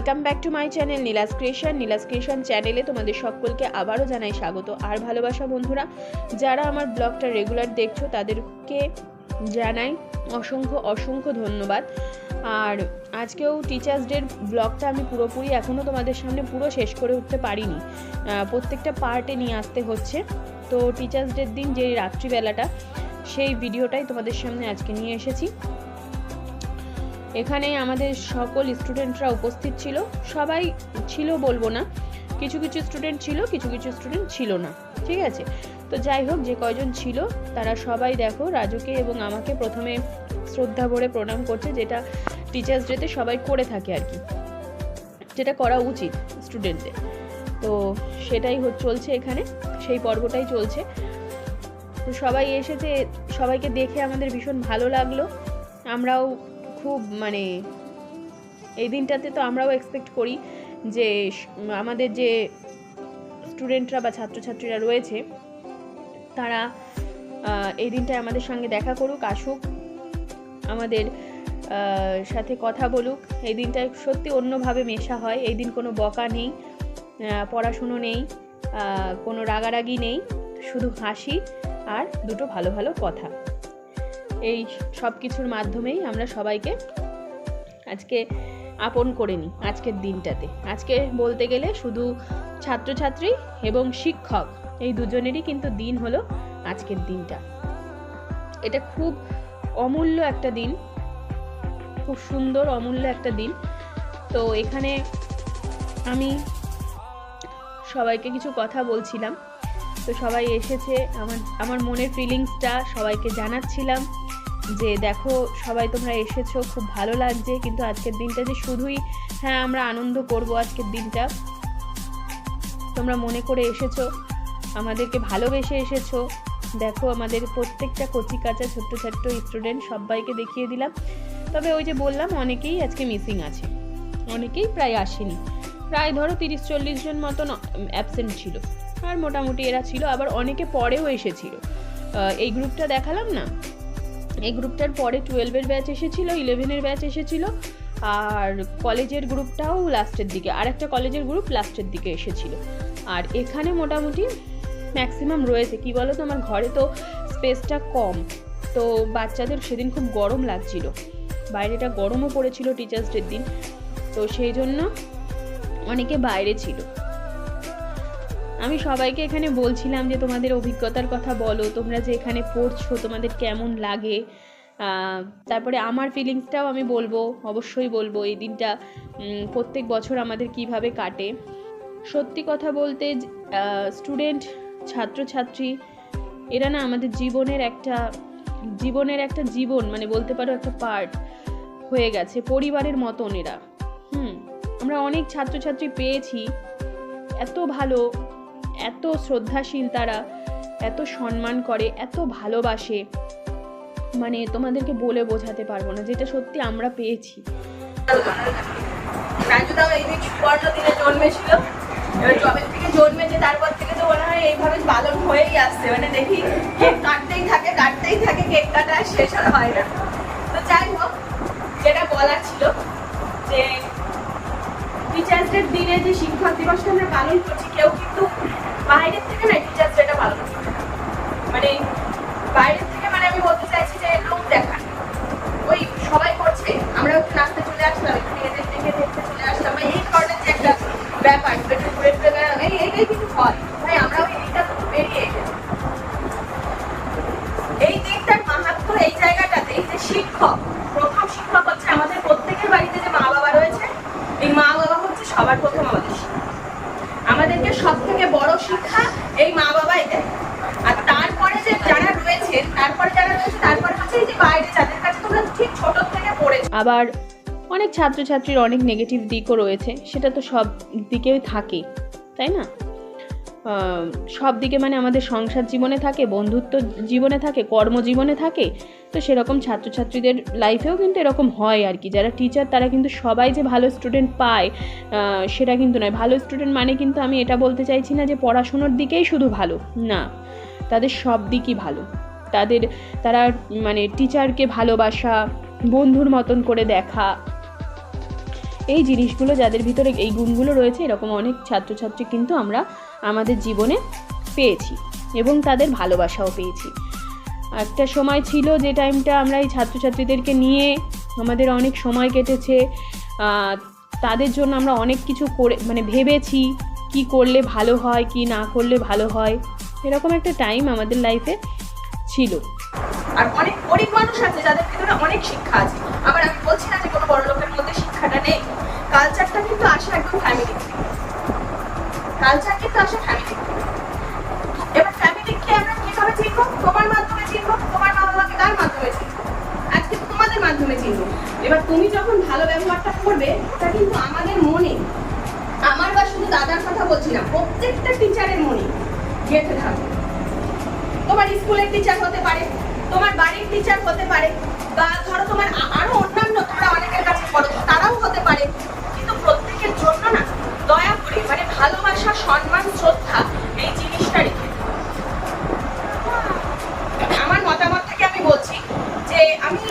Welcome back to my channel Nila's creation Nila's creation চ্যানেলে তোমাদের সকলকে আবারও জানাই স্বাগত আর ভালোবাসা বন্ধুরা, যারা আমার ব্লগটা রেগুলার দেখছ, তাদেরকে জানাই অসংখ্য অসংখ্য ধন্যবাদ। আর আজকেও টিচার্স ডের ব্লগটা আমি পুরোপুরি এখনও তোমাদের সামনে পুরো শেষ করে উঠতে পারিনি। প্রত্যেকটা পার্টে নিয়ে আসতে হচ্ছে। তো টিচার্স ডের দিন যে রাত্রিবেলাটা, সেই ভিডিওটাই তোমাদের সামনে আজকে নিয়ে এসেছি। এখানে আমাদের সকল স্টুডেন্টরা উপস্থিত ছিল। সবাই ছিল বলব না। কিছু কিছু স্টুডেন্ট ছিল, কিছু কিছু স্টুডেন্ট ছিল না। ঠিক আছে? তো যাই হোক, যে কয়জন ছিল, তারা সবাই দেখো, রাজুকে এবং আমাকে প্রথমে শ্রদ্ধা ভরে প্রণাম করছে, যেটা টিচার্স ডেতে সবাই করে থাকে আর কি। যেটা করা উচিত স্টুডেন্টদের। তো সেটাই চলছে এখানে, সেই পর্বটাই চলছে। তো সবাই এসেছে, সবাইকে দেখে আমাদের ভীষণ ভালো লাগল। আমরাও খুব মানে এই দিনটাতে তো আমরাও এক্সপেক্ট করি যে, আমাদের যে স্টুডেন্টরা বা ছাত্রছাত্রীরা রয়েছে, তারা এই দিনটায় আমাদের সঙ্গে দেখা করুক, আসুক, আমাদের সাথে কথা বলুক। এই দিনটায় সত্যি অন্যভাবে মেশা হয়। এই দিন কোনো বকা নেই পড়াশুনো নেই কোনো রাগারাগি নেই, শুধু হাসি আর দুটো ভালো ভালো কথা। এই সব কিছুর মাধ্যমেই আমরা সবাইকে আজকে আপন করে নিই, আজকের দিনটাতে। আজকে বলতে গেলে শুধু ছাত্রছাত্রী এবং শিক্ষক, এই দুজনেরই কিন্তু দিন হলো আজকের দিনটা। এটা খুব অমূল্য একটা দিন, খুব সুন্দর, অমূল্য একটা দিন। তো এখানে আমি সবাইকে কিছু কথা বলছিলাম। তো সবাই এসেছে, আমার আমার মনের ফিলিংসটা সবাইকে জানাচ্ছিলাম। যে দেখো সবাই তোমরা এসেছ, খুব ভালো লাগছে। কিন্তু আজকের দিনটা যে শুধুই হ্যাঁ আমরা আনন্দ করব আজকের দিনটা। তোমরা মনে করে এসেছ, আমাদেরকে ভালোবেসে এসেছ। দেখো আমাদের প্রত্যেকটা কচি কাঁচা ছোট্ট ছোট্ট স্টুডেন্ট সবাইকে দেখিয়ে দিলাম। তবে ওই যে বললাম, অনেকেই আজকে মিসিং আছে। অনেকেই প্রায় আসেনি। প্রায় ধরো তিরিশ চল্লিশ জন মতন অ্যাবসেন্ট ছিল। আর মোটামুটি এরা ছিল। আবার অনেকে পরেও এসেছিল। এই গ্রুপটা দেখালাম না? এই গ্রুপটার পরে টুয়েলভের ব্যাচ এসেছিল ইলেভেনের ব্যাচ এসেছিল, আর কলেজের গ্রুপটাও লাস্টের দিকে আর একটা কলেজের গ্রুপ লাস্টের দিকে এসেছিল। আর এখানে মোটামুটি ম্যাক্সিমাম রয়েছে, কি বলো তো? আমার ঘরে তো স্পেসটা কম, তো বাচ্চাদের সেদিন খুব গরম লাগছিল। বাইরেটা গরমও পড়েছিল টিচার্স ডের দিন, তো সেই জন্য অনেকে বাইরে ছিল। আমি সবাইকে এখানে বলছিলাম যে তোমাদের অভিজ্ঞতার কথা বলো, তোমরা যে এখানে পড়ছো, তোমাদের কেমন লাগে? তারপরে আমার ফিলিংসটাও আমি বলব, অবশ্যই বলব এই দিনটা প্রত্যেক বছর আমাদের কীভাবে কাটে। সত্যি কথা বলতে স্টুডেন্ট ছাত্রছাত্রী, এরা না আমাদের জীবনের একটা জীবনের একটা জীবন মানে বলতে পারো একটা পার্ট হয়ে গেছে, পরিবারের মতন এরা। হুম, আমরা অনেক ছাত্রছাত্রী পেয়েছি, এত ভালো এত শ্রদ্ধাশীল তারা, এত সম্মান করে, এত ভালোবাসে। মানে তোমাদেরকে বলে বোঝাতে পারব না যেটা সত্যি আমরা পেয়েছি। মনে কাটতেই থাকে কেক কাটা হয় না। তো যাই হোক, যেটা বলার ছিল যে দিনে যে শিক্ষক দিবসটা আমরা পালন করছি, কেউ কিন্তু বাইরের থেকে না টিচার্স এটা আবার অনেক ছাত্রছাত্রীর অনেক নেগেটিভ দিকও রয়েছে, সেটা তো সব দিকেই থাকে, তাই না? সব দিকে মানে আমাদের সংসার জীবনে থাকে, বন্ধুত্ব জীবনে থাকে, কর্মজীবনে থাকে, তো সেরকম ছাত্রছাত্রীদের লাইফেও কিন্তু এরকম হয় আর কি। যারা টিচার তারা কিন্তু সবাই যে ভালো স্টুডেন্ট পায় সেটা কিন্তু নয়। ভালো স্টুডেন্ট মানে কিন্তু আমি এটা বলতে চাইছি না যে পড়াশুনোর দিকেই শুধু ভালো, না। তাদের সব দিকই ভালো। তাদের, তারা মানে টিচারকে ভালোবাসা বন্ধুর মতন করে দেখা। এই জিনিসগুলো যাদের ভিতরে এই গুণগুলো রয়েছে, এরকম অনেক ছাত্রছাত্রী কিন্তু আমরা আমাদের জীবনে পেয়েছি এবং তাদের ভালোবাসাও পেয়েছি। একটা সময় ছিল যে টাইমটা আমরা এই ছাত্রছাত্রীদেরকে নিয়ে আমাদের অনেক সময় কেটেছে তাদের জন্য আমরা অনেক কিছু করে মানে ভেবেছি কি করলে ভালো হয়, কি না করলে ভালো হয়, এরকম একটা টাইম আমাদের লাইফে ছিল। আর অনেক গরিব মানুষ আছে যাদের ভিতরে অনেক শিক্ষা আছে। আবার আমি বলছি না যে কোনো বড় লোকের মধ্যে শিক্ষাটা নেই। কালচারটা কিন্তু আসে একদম ফ্যামিলি কালচার কিন্তু আসে ফ্যামিলি এবার ফ্যামিলিকে আমরা কীভাবে চিনবো? তোমার মাধ্যমে চিনবো? তোমার মা বাবাকে কার মাধ্যমে চিনবো? আজকে তোমাদের মাধ্যমে চিনবো। এবার তুমি যখন ভালো ব্যবহারটা করবে ওটা কিন্তু আমাদের মনে। আমার বা শুধু দাদার কথা বলছি না, প্রত্যেকটা টিচারের মনে গেঁথে থাকবে তোমার স্কুলের টিচার হতে পারে তোমার বাড়ির টিচার হতে পারে, বা ধরো তোমার আরও অন্যান্য তোমরা অনেকের কাছে পড়ো তারাও হতে পারে। কিন্তু প্রত্যেকের জন্য না, দয়া করে মানে ভালোবাসা, সম্মান, শ্রদ্ধা, এই জিনিসটা রেখে আমার মতামত থেকে আমি বলছি? যে আমি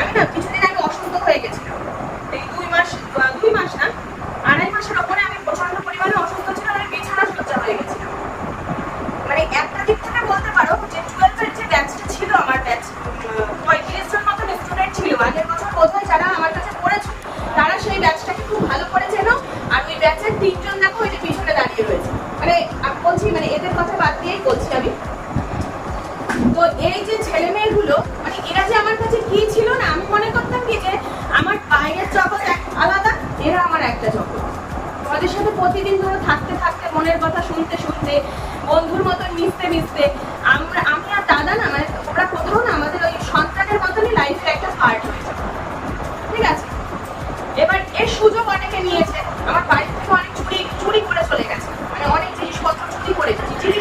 আমি না কিছুদিন আগে অসুস্থ হয়ে গেছিলাম। এই দুই মাস দুই মাস না, আড়াই মাসের ওপরে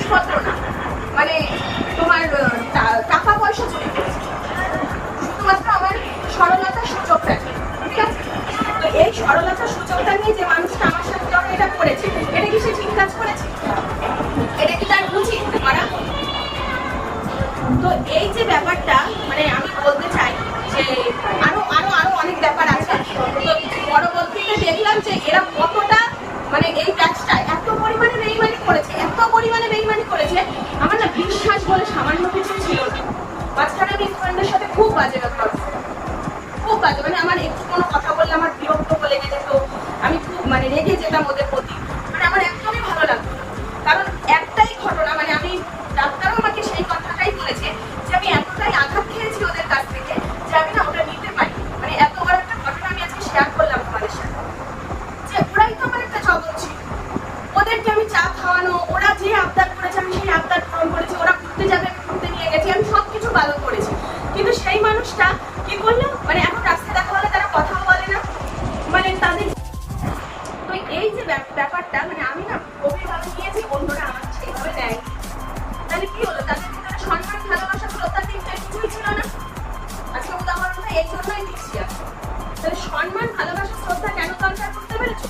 জিনিসপত্র না। মানে তোমার টাকা পয়সা করেছে। শুধুমাত্র আমার সরলতার সুযোগটা ঠিক আছে? তো এই সরলতার সুযোগটা নিয়ে যে মানুষটা আমার সাথে যখন এটা করেছে, এটা কি সে ঠিক কাজ করেছে? এটা কি তার উচিত করা তো এই যে ব্যাপারটা মানে আমি বলতে চাই যে, আরও আরও আরও অনেক ব্যাপার আছে। তো পরবর্তীতে দেখলাম যে এরা কতটা মানে এই ব্যাচটা এত পরিমাণে বেইমানি করেছে এত পরিমাণে করেছে আমার না বিশ্বাস বলে সামান্য কিছু ছিল না। মাঝখানে আমি ইরফানদের সাথে খুব বাজে ব্যবহার খুব বাজে মানে আমার উদাহরণটা এই জন্যই দিচ্ছি আমি। তাহলে সম্মান, ভালোবাসা, শ্রদ্ধা কেন দরকার করতে পেরেছ?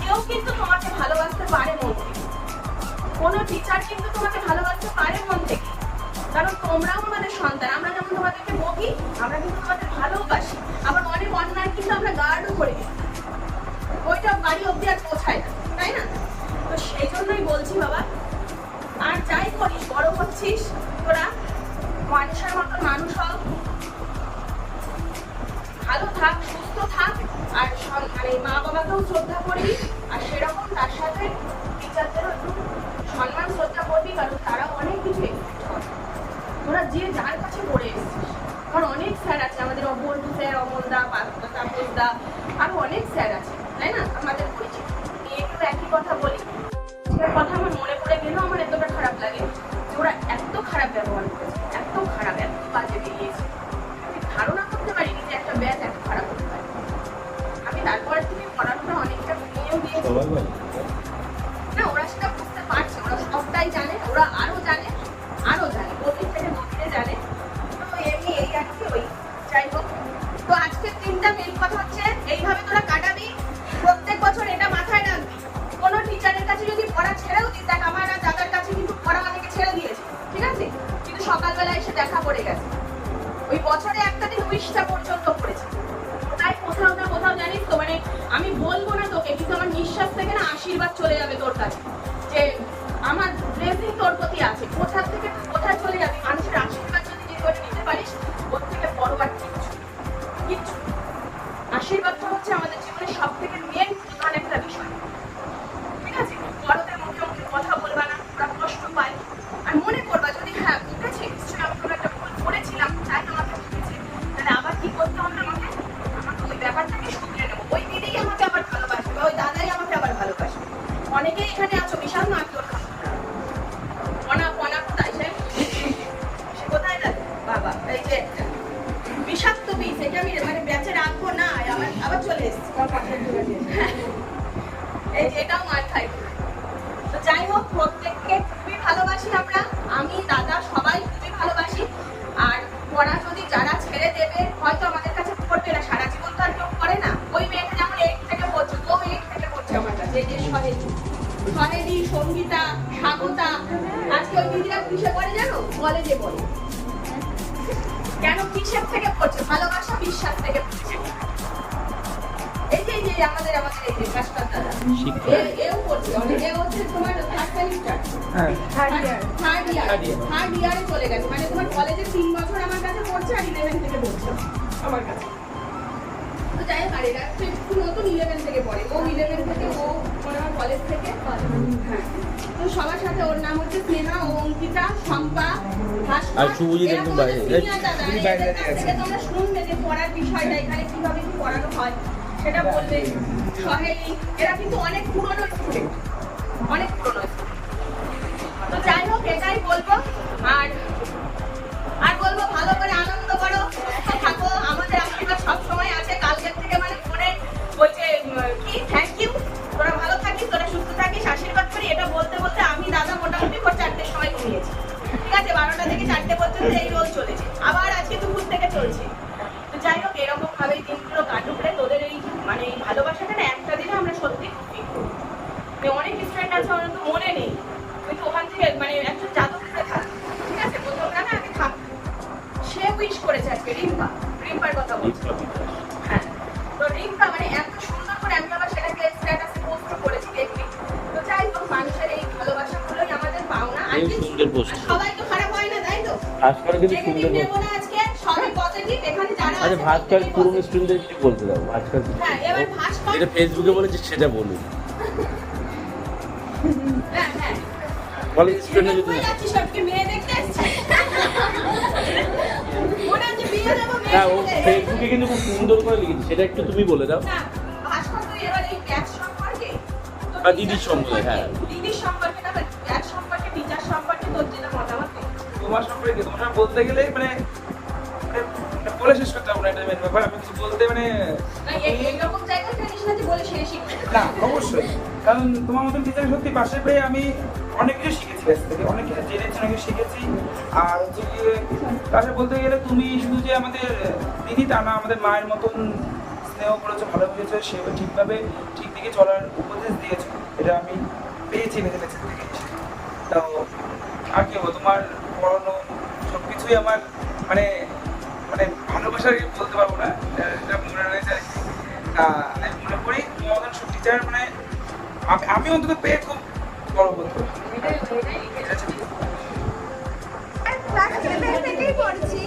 কেউ কিন্তু তোমাকে ভালোবাসতে পারে মন থেকে। কোনো টিচার কিন্তু তোমাকে ভালোবাসতে পারে মন থেকে। কারণ তোমরাও আমাদের সন্তান, আমরা যেমন তোমাদেরকে বকি আমরা কিন্তু তোমাদের ভালোবাসি। আবার অনেক অন্যায় কিন্তু আমরা গার্ডও করে ওইটা বাড়ি অব্দি আর পৌঁছায় না, তাই না? তো সেই জন্যই বলছি বাবা, আর যাই করিস, বড় হচ্ছিস, তোরা মানুষের মতন মানুষ হও। ভালো থাক, সুস্থ থাক, আর মানে মা বাবাকেও শ্রদ্ধা করবি আর সেরকম তার সাথে টিচারদেরও একটু সম্মান, শ্রদ্ধা করবি, কারণ তারা অনেক কিছু তোরা যে যার কাছে পড়ে এসেছিস। কারণ অনেক স্যার আছে, আমাদের অবল্টু স্যার, অমলদা তাপসদা, আরও অনেক স্যার আছে, তাই না? আমাদের পরিচিত। একটু একই কথা বলি। কথা আমার মনে পড়ে গেলেও আমার এতটা খারাপ লাগে যে ওরা এত খারাপ ব্যবহার করেছে। প্রত্যেক বছর এটা মাথায় কোনো টিচারের কাছে যদি পড়া ছেড়েও দেখ, আমার দাদার কাছে কিন্তু পড়া ছেড়ে দিয়েছে, ঠিক আছে? কিন্তু সকালবেলা এসে দেখা পড়ে গেছে। ওই বছরে একটা দিন উইশটা পর্যন্ত ওই দিদিরা কিসে পড়ে জানো? কলেজে পড়ে। কেন কিসের থেকে পড়ছে? ভালোবাসা বিশ্বাস থেকে পড়ছে। এই যে এই আমাদের আমাদের এই যে কাশকার দাদা এ- এও পড়ছে। অনেক এ হচ্ছে তোমার third semester third year third year third ইয়ারে চলে গেছে। মানে তোমার কলেজে তিন বছর আমার কাছে পড়ছে আর ইলেভেন থেকে পড়ছে আমার কাছে। এরা হচ্ছে নতুন ইলেভেন থেকে পড়ে। ও ইলেভেন থেকে ও কলেজ থেকে হ্যাঁ। তো সবার সাথে ওর নাম হচ্ছে স্নেহা ও অঙ্কিতা শম্পা আর শুভজিৎ একদম বাইরে। তোমরা শুনবে যে পড়ার বিষয়টা এখানে কীভাবে কি পড়ানো হয় সেটা বলবে। সহেলি এরা কিন্তু অনেক পুরনো স্টুডেন্ট অনেক পুরনো তো যাই হোক এটাই বলব। আর তো মানে এত সুন্দর করে আমি আবার সেটাকে স্ট্যাটাসে পোস্ট করেছি দেখবি তো যাই হোক মানুষের এই ভালোবাসাগুলোই আমাদের পাওনা। আর সুন্দর post। সবাই তো খারাপ হয় না তাই তো? ভাস্কর কিন্তু সুন্দর নেব না আজকে সবই পজিটিভ এখানে যারা আচ্ছা আছে ভাস্কর প্রত্যেকেই পুরনো স্টুডেন্টদের কিছু বলতে দাও ভাস্কর হ্যাঁ এবার ভাস্কর যেটা ফেসবুকে বলেছে সেটা বলুন। হ্যাঁ কলেজ স্টুডেন্ট যদি সবকে মেয়ে দেখতে এসছিস? মনে হচ্ছে বিয়ে দেবো না ও। ফেসবুকে কিন্তু খুব সুন্দর করে লিখেছে সেটা একটু তুমি বলে দাও না, ভাস্কর তুই এবার এই ব্যাচ সম্পর্কে তোর আর teacher দিদির সম্পর্কে, হ্যাঁ। দিদির সম্পর্কে না ব্যাচ সম্পর্কে টিচার সম্পর্কে তোর যেটা মতামত। তোমার সম্পর্কে তোমার বলতে গেলে মানে বলে শেষ করতে পারব না এটা মেন ব্যাপার আমি কিছু বলতে মানে জায়গায় বলে না অবশ্যই কারণ তোমার মতন টিচার সত্যি পাশে পেয়ে আমি অনেক কিছু শিখেছি কাছ থেকে অনেক কিছু জেনেছি, অনেক কিছু শিখেছি। আর হচ্ছে গিয়ে তাছাড়া বলতে গেলে তুমি শুধু যে আমাদের দিদি তা না, আমাদের মায়ের মতন স্নেহ করেছ ভালোবেসেছো সে ঠিকভাবে ঠিক দিকে চলার উপদেশ দিয়েছ। এটা আমি পেয়েছি নিজের কাছ থেকে। তো, আর কি তোমার পড়ানো সব কিছুই আমার মানে মানে ভালোবাসার বলতে পারব না, এটা মনে রয়েছে আর আমি মনে করি তোমার সব টিচার মানে আমি অন্তত পেয়ে খুব লিখেছি। আর ক্লাস থেকেই পড়ছি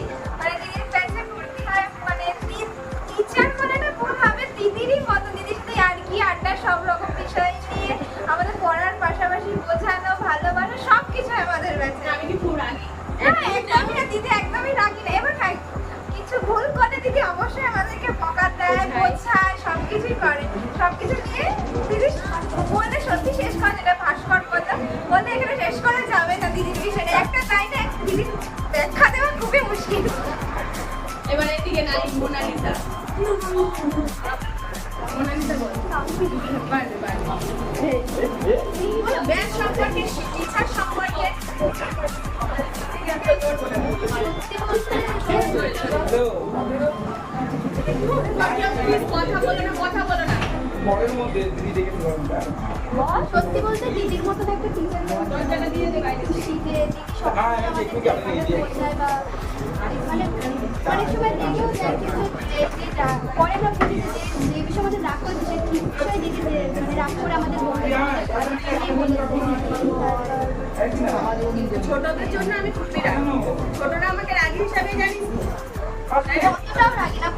ব্যাচ সম্পর্কে টিচার সম্পর্কে কথা বলো না কথা বলো না পরের মধ্যে দিদি সত্যি বলতে দিদির মতো একটা টিচার দিয়ে। দিদি সব মানে অনেক সময় দেখেও যায় যে পরে আমরা বুঝি যে বিষয়ে আমাদের রাগ করছে সে কি বিষয়ে দিকে যে মানে রাগ করে আমাদের ছোটদের জন্য আমি খুবই রাখি ছোটরা আমাকে রাগি হিসাবে জানিস? অতটাও রাগি না